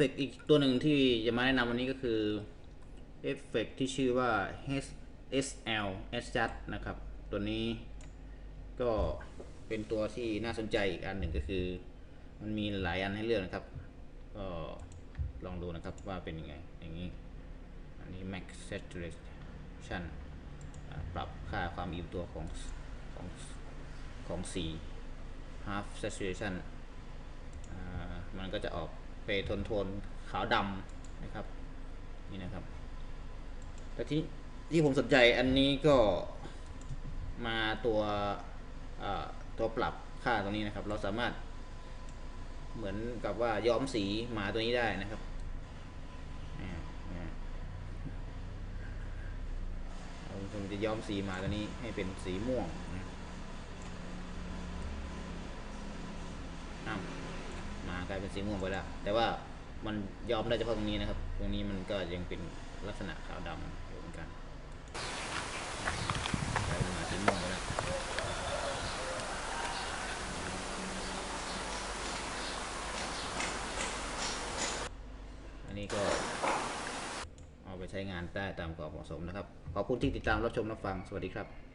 ฟกต์อีกตัวหนึ่งที่จะมาแนะนำวันนี้ก็คือเอฟเฟกต์ที่ชื่อว่า SL Adjust นะครับ ตัวนี้ก็เป็นตัวที่น่าสนใจอีกอันหนึ่งก็คือ มันมีหลายอันให้เลือกนะครับ ก็ลองดูนะครับว่าเป็นยังไง อย่างนี้ อันนี้ Max Saturation ปรับค่าความอิ่มตัวของของของสี Half Saturation อ่ามันก็จะออก ไปโทนโทนขาวดำนะครับนี่นะครับแต่ที่ที่ผมสนใจอันนี้ก็มาตัวตัวปรับค่าตรงนี้นะครับ เราสามารถเหมือนกับว่าย้อมสีหมาตัวนี้ได้นะครับเราผมจะย้อมสีหมาตัวนี้ให้เป็นสีม่วงนะอ้าวหมา กลายเป็นสีม่วงไปแล้ว แต่ว่ามันยอมได้เฉพาะตรงนี้นะครับ ตรงนี้มันก็ยังเป็นลักษณะขาวดำอยู่เหมือนกันกลายเป็นมาสีม่วงไปแล้วอันนี้ก็เอาไปใช้งานได้ตามความเหมาะสมนะครับ ขอบคุณที่ติดตามรับชมรับฟัง สวัสดีครับ